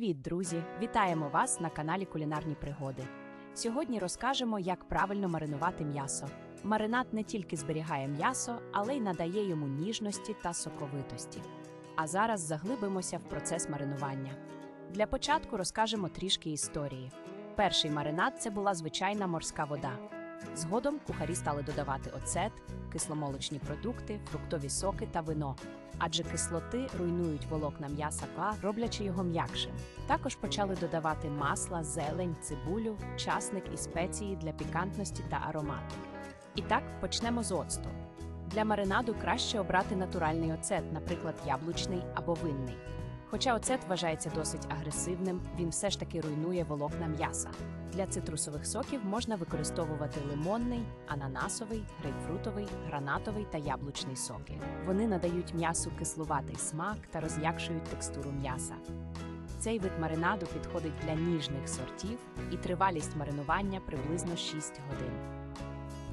Привіт, друзі! Вітаємо вас на каналі Кулінарні Пригоди. Сьогодні розкажемо, як правильно маринувати м'ясо. Маринад не тільки зберігає м'ясо, але й надає йому ніжності та соковитості. А зараз заглибимося в процес маринування. Для початку розкажемо трішки історії. Перший маринад це була звичайна морська вода. Згодом кухарі стали додавати оцет, кисломолочні продукти, фруктові соки та вино, адже кислоти руйнують волокна м'яса ка, роблячи його м'якшим. Також почали додавати масла, зелень, цибулю, часник і спеції для пікантності та аромату. І так почнемо з оцту. Для маринаду краще обрати натуральний оцет, наприклад, яблучний або винний. Хоча оцет вважається досить агресивним, він все ж таки руйнує волокна м'яса. Для цитрусових соків можна використовувати лимонний, ананасовий, грейпфрутовий, гранатовий та яблучний соки. Вони надають м'ясу кислуватий смак та роз'якшують текстуру м'яса. Цей вид маринаду підходить для ніжних сортів і тривалість маринування приблизно 6 годин.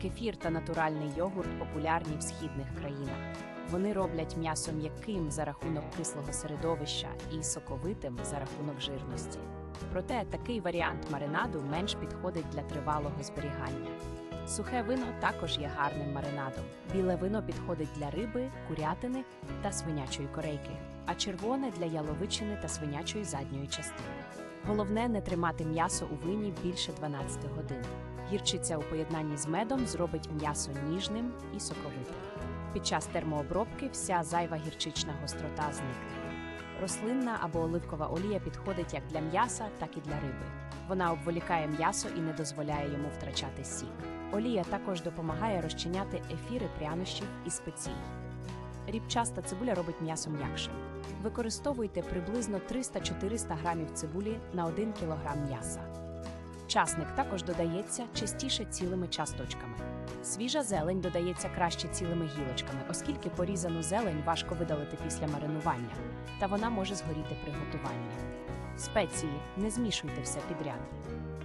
Кефір та натуральний йогурт популярні в східних країнах. Вони роблять м'ясо м'яким за рахунок кислого середовища і соковитим за рахунок жирності. Проте такий варіант маринаду менш підходить для тривалого зберігання. Сухе вино також є гарним маринадом. Біле вино підходить для риби, курятини та свинячої корейки, а червоне для яловичини та свинячої задньої частини. Головне не тримати м'ясо у вині більше 12 годин. Гірчиця у поєднанні з медом зробить м'ясо ніжним і соковитим. Під час термообробки вся зайва гірчична гострота зникне. Рослинна або оливкова олія підходить як для м'яса, так і для риби. Вона обволікає м'ясо і не дозволяє йому втрачати сік. Олія також допомагає розчиняти ефіри прянощів і спецій. Рібчаста цибуля робить м'ясо м'якшим. Використовуйте приблизно 300-400 грамів цибулі на 1 кг м'яса. Часник також додається частіше цілими часточками. Свіжа зелень додається краще цілими гілочками, оскільки порізану зелень важко видалити після маринування, та вона може згоріти при готуванні. Спеції не змішуйте все підряд.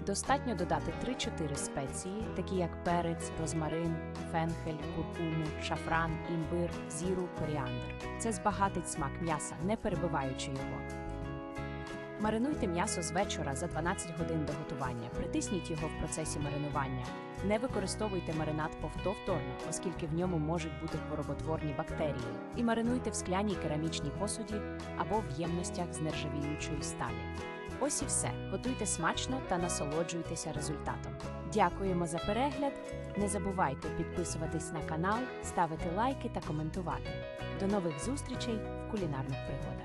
Достатньо додати 3-4 спеції, такі як перець, розмарин, фенхель, куркуму, шафран, імбир, зіру, коріандр. Це збагатить смак м'яса, не перебиваючи його. Маринуйте м'ясо з вечора за 12 годин до готування. Притисніть його в процесі маринування. Не використовуйте маринад повторно, оскільки в ньому можуть бути хвороботворні бактерії. І маринуйте в скляній керамічній посуді або в ємностях з нержавіючої сталі. Ось і все. Готуйте смачно та насолоджуйтеся результатом. Дякуємо за перегляд. Не забувайте підписуватись на канал, ставити лайки та коментувати. До нових зустрічей в кулінарних пригодах.